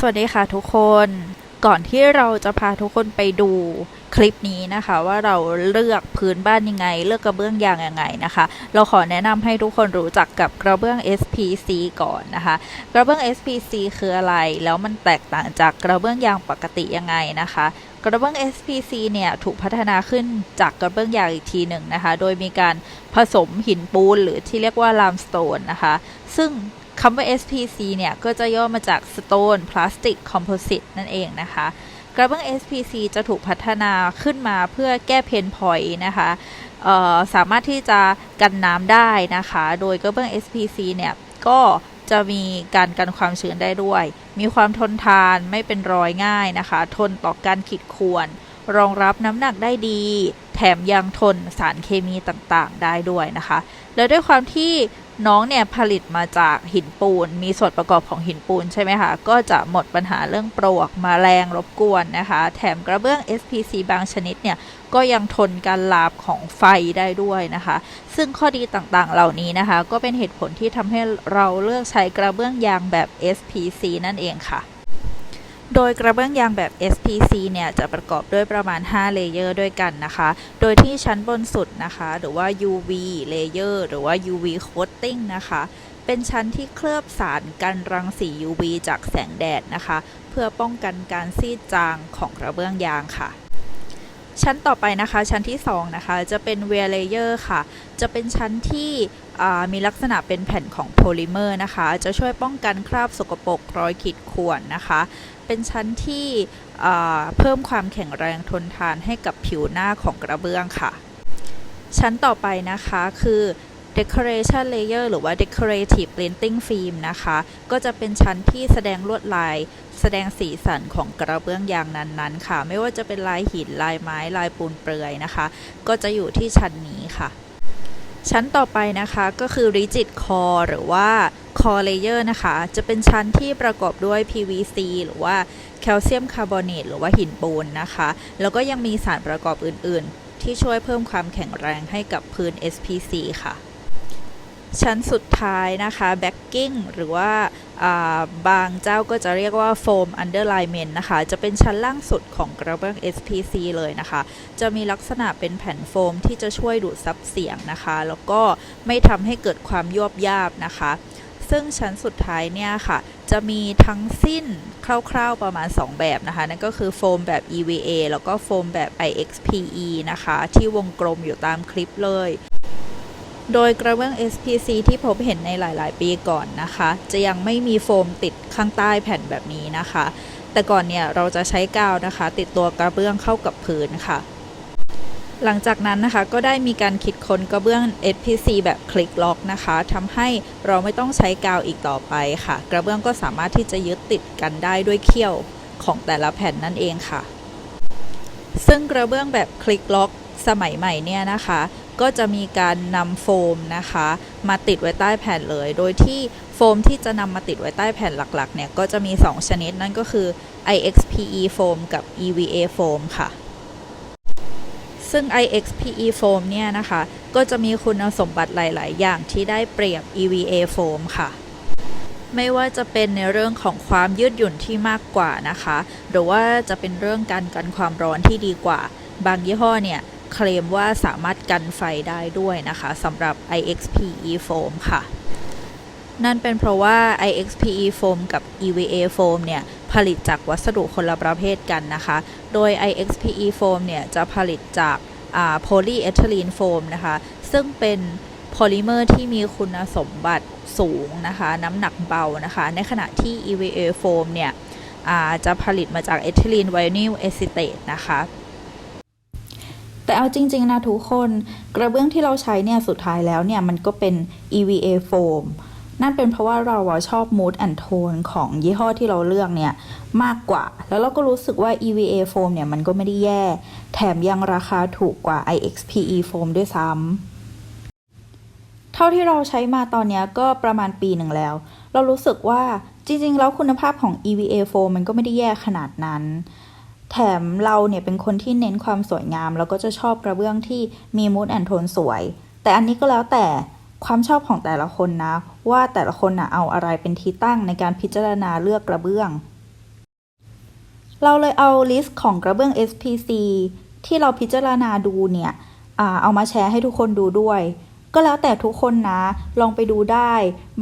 สวัสดีค่ะทุกคน ก่อนที่เราจะพาทุกคนไปดูคลิปนี้นะคะ ว่าเราเลือกพื้นบ้านยังไง เลือกกระเบื้องยางยังไงนะคะ เราขอแนะนำให้ทุกคนรู้จักกับกระเบื้อง SPC ก่อนนะคะ กระเบื้อง SPC คืออะไรแล้วมันแตกต่างจากกระเบื้องยางปกติยังไงนะคะ กระเบื้อง SPC เนี่ยถูกพัฒนาขึ้นจากกระเบื้องยางอีกทีหนึ่งนะคะ โดยมีการผสมหินปูนหรือที่เรียกว่าลามสโตนนะคะ ซึ่ง คำว่า SPC เนี่ย ก็จะย่อมาจาก Stone Plastic Composite นั่นเองนะคะ กระเบื้อง SPC จะถูกพัฒนาขึ้นมาเพื่อแก้เพนพอยต์นะคะเอ่อสามารถที่จะกันน้ำได้นะคะ โดยกระเบื้อง SPC เนี่ย ก็จะมีการกันความชื้นได้ด้วย มีความทนทานไม่เป็นรอยง่ายนะคะ ทนต่อการขีดข่วน รองรับน้ำหนักได้ดี แถมยังทนสารเคมีต่างๆ ได้ด้วยนะคะ แล้วด้วยความที่ น้องเนี่ยผลิตมาจากหินปูน มีส่วนประกอบของหินปูนใช่ไหมคะก็จะหมดปัญหาเรื่องปลวกมาแรงรบกวนนะคะ แถมกระเบื้อง SPC บางชนิดเนี่ยก็ยังทนการลาบของไฟได้ด้วยนะคะ ซึ่งข้อดีต่างๆเหล่านี้นะคะ ก็เป็นเหตุผลที่ทำให้เราเลือกใช้กระเบื้องยางแบบ SPC นั่นเองค่ะ โดยกระเบื้องยางแบบ SPC เนี่ยจะประกอบด้วยประมาณ 5 เลเยอร์ด้วยกันนะคะ โดยที่ชั้นบนสุดนะคะ หรือว่า UV layer หรือว่า UV coating นะคะ เป็นชั้นที่เคลือบสารกันรังสี UV จากแสงแดดนะคะ เพื่อป้องกันการซีดจางของกระเบื้องยางค่ะชั้นต่อไปนะคะชั้นที่ 2 นะคะ จะเป็น wear layer ค่ะ จะเป็นชั้นที่ มีลักษณะเป็นแผ่นของโพลิเมอร์นะคะ จะช่วยป้องกันคราบสกปรกรอยขีดข่วนนะคะ เป็นชั้นที่เพิ่มความแข็งแรงทนทานให้กับผิวหน้าของกระเบื้องค่ะ ชั้นต่อไปนะคะคือ decoration layer หรือว่า decorative printing film นะคะ ก็จะเป็นชั้นที่แสดงลวดลาย แสดงสีสันของกระเบื้องยางนั้นๆ ค่ะ ไม่ว่าจะเป็นลายหิน ลายไม้ ลายปูนเปลือยนะคะ ก็จะอยู่ที่ชั้นนี้ค่ะ ชั้นต่อไปนะคะก็คือ rigid core หรือว่า core layer นะคะ จะเป็นชั้นที่ประกอบด้วย PVC หรือว่าแคลเซียมคาร์บอเนตหรือว่าหินปูนนะคะ แล้วก็ยังมีสารประกอบอื่น ๆ ที่ช่วยเพิ่มความแข็งแรงให้กับพื้น SPC ค่ะ ชั้นสุดท้ายนะคะ backing หรือว่าบางเจ้าก็จะเรียกว่า foam underlayment นะคะ จะเป็นชั้นล่างสุดของกระเบื้อง SPC เลยนะคะ จะมีลักษณะเป็นแผ่นโฟมที่จะช่วยดูดซับเสียงนะคะ แล้วก็ไม่ทำให้เกิดความยวบยาบนะคะ ซึ่งชั้นสุดท้ายเนี่ยค่ะ จะมีทั้งสิ้นคร่าวๆประมาณ 2 แบบนะคะ นั่นก็คือโฟมแบบ EVA แล้วก็โฟมแบบ IXPE นะคะ ที่วงกลมอยู่ตามคลิปเลย โดยกระเบื้อง SPC ที่พบเห็นในหลาย ๆ ปีก่อนนะคะ จะยังไม่มีโฟมติดข้างใต้แผ่นแบบนี้นะคะ แต่ก่อนเนี่ยเราจะใช้กาวนะคะ ติดตัวกระเบื้องเข้ากับพื้นค่ะ หลังจากนั้นนะคะก็ได้มีการคิดค้นกระเบื้อง SPC แบบคลิกล็อกนะคะทำให้เราไม่ต้องใช้กาวอีกต่อไปค่ะ กระเบื้องก็สามารถที่จะยึดติดกันได้ด้วยเขี้ยวของแต่ละแผ่นนั่นเองค่ะ ซึ่งกระเบื้องแบบคลิกล็อกสมัยใหม่เนี่ยนะคะ ก็จะมีการนำโฟมนะคะ มาติดไว้ใต้แผ่นเลย โดยที่โฟมที่จะนำมาติดไว้ใต้แผ่นหลักๆ เนี่ย ก็จะมี 2 ชนิดนั่นก็คือ IXPE โฟมกับ EVA โฟมค่ะ ซึ่ง IXPE โฟมเนี่ยนะคะ ก็จะมีคุณสมบัติหลาย ๆ อย่างที่ได้เปรียบ EVA โฟมค่ะไม่ว่าจะเป็นในเรื่องของความยืดหยุ่นที่มากกว่านะคะ หรือว่าจะเป็นเรื่องการกันความร้อนที่ดีกว่า บางยี่ห้อเนี่ย เคลมว่าสามารถกันไฟได้ด้วยนะคะสำหรับ IXPE โฟมค่ะ นั่นเป็นเพราะว่า IXPE โฟมกับ EVA โฟมเนี่ย ผลิตจากวัสดุคนละประเภทกันนะคะ โดย IXPE โฟมเนี่ย จะผลิตจากโพลีเอทิลีนโฟมนะคะ ซึ่งเป็นโพลิเมอร์ที่มีคุณสมบัติสูงนะคะ น้ำหนักเบานะคะ ในขณะที่ EVA โฟมเนี่ยจะผลิตมาจากเอทิลีนไวนิลเอซิเตตนะคะ แต่เอาจริง ๆ นะทุกคน กระเบื้องที่เราใช้เนี่ยสุดท้ายแล้วเนี่ยมันก็เป็น EVA โฟมนั่นเป็นเพราะว่าเราชอบ mood and tone ของยี่ห้อที่เราเลือกเนี่ยมากกว่า แล้วเราก็รู้สึกว่า EVA โฟมเนี่ยมันก็ไม่ได้แย่ แถมยังราคาถูกกว่า IXPE โฟมด้วยซ้ำ เท่าที่เราใช้มาตอนนี้ก็ประมาณปีหนึ่งแล้ว เรารู้สึกว่าจริง ๆ แล้วคุณภาพของ EVA โฟมมันก็ไม่ได้แย่ขนาดนั้น แถมเราเนี่ยเป็นคนที่เน้นความสวยงาม แล้วก็จะชอบกระเบื้องที่มีมูดแอนโทนสวย แต่อันนี้ก็แล้วแต่ความชอบของแต่ละคนนะ ว่าแต่ละคนนะเอาอะไรเป็นที่ตั้งในการพิจารณาเลือกกระเบื้อง เราเลยเอาลิสต์ของกระเบื้อง SPC ที่เราพิจารณาดูเนี่ยอเอามาแชร์ให้ทุกคนดูด้วย ก็แล้วแต่ทุกคนนะ ลองไปดูได้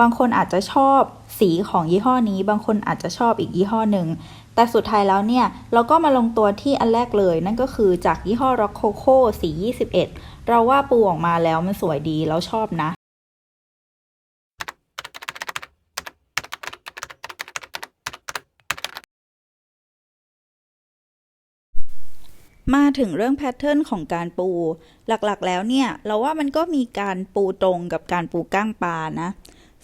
บางคนอาจจะชอบสีของยี่ห้อนี้ บางคนอาจจะชอบอีกยี่ห้อหนึ่ง แต่สุดท้ายแล้วเนี่ย เราก็มาลงตัวที่อันแรกเลย นั่นก็คือจากยี่ห้อ Rococo สี 21 เราว่าปูออกมาแล้วมันสวยดีแล้วชอบนะมาถึงเรื่องแพทเทิร์นของการปู หลักๆ แล้วเนี่ย เราว่ามันก็มีการปูตรงกับการปูก้างปลานะ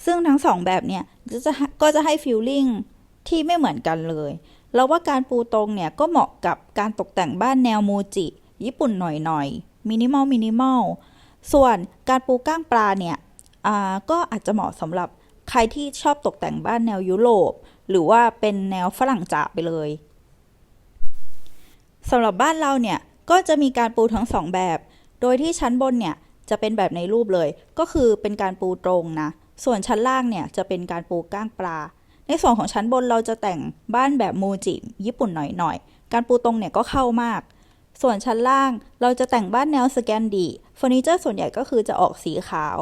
ซึ่งทั้งสองแบบเนี่ยก็จะก็จะให้ฟีลลิ่งที่ไม่เหมือนกันเลย เราว่าการปูตรงเนี่ยก็เหมาะกับการตกแต่งบ้านแนวโมจิ ญี่ปุ่นหน่อยๆมินิมอลมินิมอลส่วนการปูก้างปลาเนี่ยอ่าก็อาจจะเหมาะสำหรับใครที่ชอบตกแต่งบ้านแนวยุโรป หรือว่าเป็นแนวฝรั่งจ๋าไปเลยสำหรับบ้านเราเนี่ยก็จะมีการปูทั้งสองแบบ โดยที่ชั้นบนเนี่ยจะเป็นแบบในรูปเลย ก็คือเป็นการปูตรงนะ ส่วนชั้นล่างเนี่ยจะเป็นการปูก้างปลา ในส่วนของชั้นบนเราจะแต่งบ้านแบบมูจิญี่ปุ่นหน่อยๆ การปูตรงเนี่ยก็เข้ามาก ส่วนชั้นล่างเราจะแต่งบ้านแนวสแกนดีเฟอร์นิเจอร์ส่วนใหญ่ก็คือจะออกสีขาว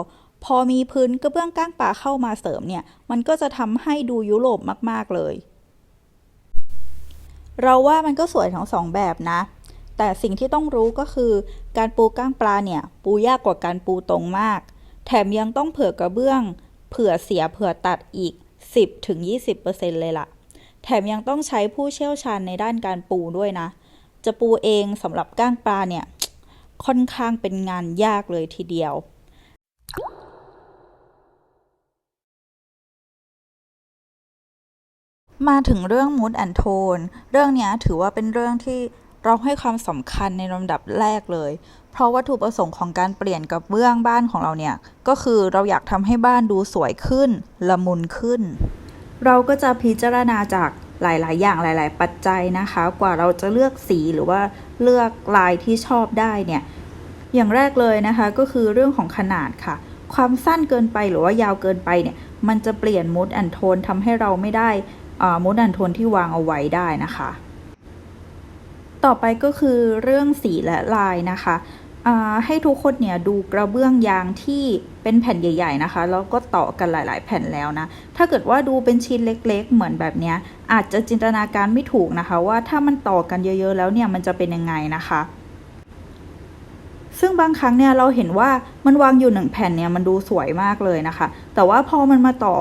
พอมีพื้นกระเบื้องก้างปลาเข้ามาเสริมเนี่ย มันก็จะทำให้ดูยุโรปมากๆเลย เราว่ามันก็สวยทั้งสองแบบนะ แต่สิ่งที่ต้องรู้ก็คือ การปูก้างปลาเนี่ย ปูยากกว่าการปูตรงมาก แถมยังต้องเผื่อกระเบื้อง เผื่อเสียเผื่อตัดอีก 10-20%เลยล่ะ แถมยังต้องใช้ผู้เชี่ยวชาญในด้านการปูด้วยนะ จะปูเองสำหรับก้างปลาเนี่ย ค่อนข้างเป็นงานยากเลยทีเดียวมาถึงเรื่อง mood and tone เรื่องนี้ถือว่าเป็นเรื่องที่เราให้ความสำคัญในลำดับแรกเลย เพราะวัตถุประสงค์ของการเปลี่ยนกับเบื้องบ้านของเราเนี่ย ก็คือเราอยากทำให้บ้านดูสวยขึ้น ละมุนขึ้น เราก็จะพิจารณาจากหลาย ๆ อย่างหลาย ๆ ปัจจัยนะคะ กว่าเราจะเลือกสีหรือว่าเลือกลายที่ชอบได้เนี่ย อย่างแรกเลยนะคะก็คือเรื่องของขนาดค่ะ ความสั้นเกินไปหรือว่ายาวเกินไปเนี่ย มันจะเปลี่ยนมูดแอนโทนทำให้เราไม่ได้มูดแอนโทนที่วางเอาไว้ได้นะคะ ต่อไปก็คือเรื่องสีและลายนะคะอ่าให้ทุกคนเนี่ยดูกระเบื้องยางที่เป็นแผ่นใหญ่ ๆ นะคะ แล้วก็ต่อกันหลาย ๆ แผ่นแล้วนะ ถ้าเกิดว่าดูเป็นชิ้นเล็ก ๆ เหมือนแบบนี้อาจจะจินตนาการไม่ถูกนะคะ ว่าถ้ามันต่อกันเยอะ ๆ แล้วเนี่ยมันจะเป็นยังไงนะคะ ซึ่งบางครั้งเนี่ยเราเห็นว่ามันวางอยู่หนึ่งแผ่นเนี่ยมันดูสวยมากเลยนะคะ แต่ว่าพอมันมาต่อ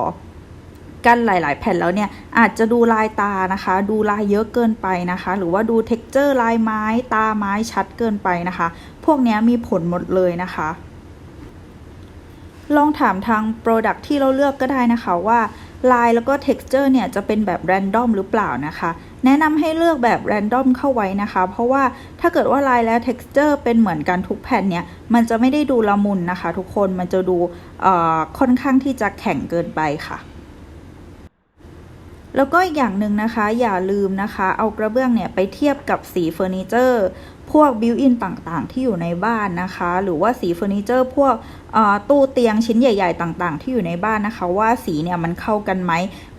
กันหลาย ๆ แผ่นแล้วเนี่ยอาจจะดูลายตานะคะ ดูลายเยอะเกินไปนะคะ หรือว่าดูเท็กเจอร์ลายไม้ตาไม้ชัดเกินไปนะคะ พวกนี้มีผลหมดเลยนะคะลองถามทาง Product ที่เราเลือกก็ได้นะคะว่าลายแล้วก็ texture เนี่ยจะเป็นแบบ random หรือเปล่านะคะ แนะนำให้เลือกแบบ random เข้าไว้นะคะ เพราะว่าถ้าเกิดว่าลายและ texture เป็นเหมือนกันทุกแผ่นเนี่ย มันจะไม่ได้ดูละมุนนะคะ ทุกคนมันจะดูค่อนข้างที่จะแข็งเกินไปค่ะ แล้วก็อีกอย่างหนึ่งนะคะอย่าลืมนะคะ เอากระเบื้องเนี่ยไปเทียบกับสีเฟอร์นิเจอร์ พวกบิวอินต่างๆ ที่อยู่ในบ้านนะคะ หรือว่าสีเฟอร์นิเจอร์ พวกตู้เตียงชิ้นใหญ่ ๆ ต่างๆ ที่อยู่ในบ้านนะคะ ว่าสีเนี่ยมันเข้ากันไหม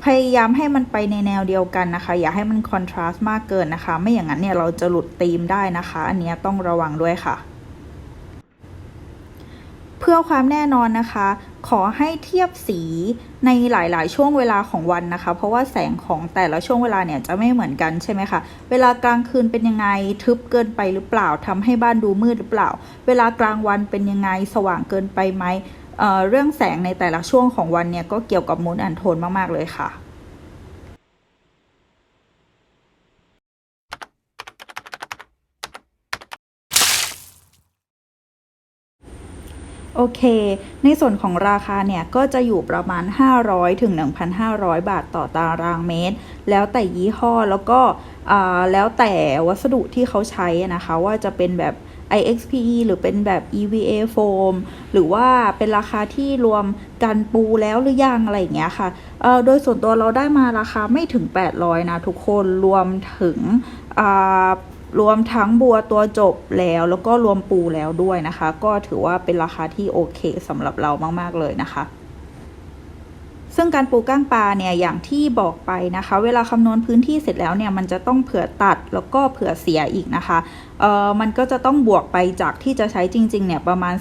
พยายามให้มันไปในแนวเดียวกันนะคะ อย่าให้มันคอนทราสต์มากเกินนะคะ ไม่อย่างนั้นเนี่ยเราจะหลุดธีมได้นะคะ อันนี้ต้องระวังด้วยค่ะ เพื่อความแน่นอนนะคะ ขอให้เทียบสีในหลาย ๆ ช่วงเวลาของวันนะคะ เพราะว่าแสงของแต่ละช่วงเวลาเนี่ยจะไม่เหมือนกันใช่ไหมคะ เวลากลางคืนเป็นยังไงทึบเกินไปหรือเปล่าทำให้บ้านดูมืดหรือเปล่า เวลากลางวันเป็นยังไงสว่างเกินไปไหมเเรื่องแสงในแต่ละช่วงของวันเนี่ยก็เกี่ยวกับมูดแอนโทนมาก ๆ เลยค่ะ โอเค ในส่วนของราคาเนี่ย ก็จะอยู่ประมาณ 500 ถึง 1,500 บาทต่อตารางเมตร แล้วแต่ยี่ห้อแล้วก็แล้วแต่วัสดุที่เขาใช้นะคะ ว่าจะเป็นแบบ IXPE หรือเป็นแบบ EVA foam หรือว่าเป็นราคาที่รวมกันปูแล้วหรือยังอะไรอย่างเงี้ยค่ะ โดยส่วนตัวเราได้มาราคาไม่ถึง 800 นะทุกคนรวมถึง รวมทั้งบัวตัวจบแล้วแล้วก็รวมปูแล้วด้วยนะคะ ก็ถือว่าเป็นราคาที่โอเคสำหรับเรามาก ๆ เลยนะคะ ซึ่งการปลูกก้างปลาเนี่ยอย่างที่บอกไปนะคะ เวลาคำนวณพื้นที่เสร็จแล้วเนี่ยมันจะต้องเผื่อตัดแล้วก็เผื่อเสียอีกนะคะเอ่อมันก็จะต้องบวกไปจากที่จะใช้จริง ๆ เนี่ยประมาณ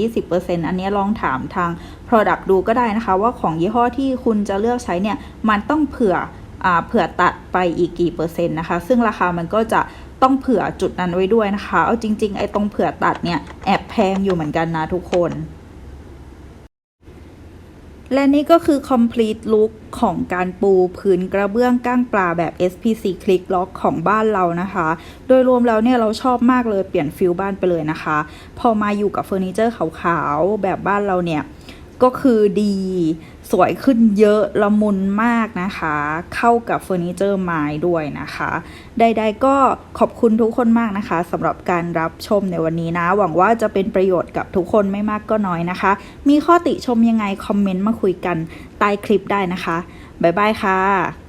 10-20%อันนี้ลองถามทาง Product ดูก็ได้นะคะ ว่าของยี่ห้อที่คุณจะเลือกใช้เนี่ยมันต้องเผื่ออเผื่อตัดไปอีกกี่เปอร์เซ็นต์นะคะ ซึ่งราคามันก็จะ ต้องเผื่อจุดนั้นไว้ด้วยนะคะ เอาจริง ๆ ไอ้ตรงเผื่อตัดเนี่ย แอบแพงอยู่เหมือนกันนะทุกคน และนี่ก็คือ complete look ของการปูพื้นกระเบื้องก้างปลาแบบ SPC Click Lock ของบ้านเรานะคะ โดยรวมแล้วเนี่ยเราชอบมากเลยเปลี่ยนฟิลบ้านไปเลยนะคะ พอมาอยู่กับเฟอร์นิเจอร์ขาวๆแบบบ้านเราเนี่ย ก็คือดีสวยขึ้นเยอะละมุนมากนะคะ เข้ากับเฟอร์นิเจอร์ไม้ด้วยนะคะ ใดๆก็ขอบคุณทุกคนมากนะคะสำหรับการรับชมในวันนี้นะ หวังว่าจะเป็นประโยชน์กับทุกคนไม่มากก็น้อยนะคะ มีข้อติชมยังไง คอมเมนต์มาคุยกันใต้คลิปได้นะคะ บ๊ายบายค่ะ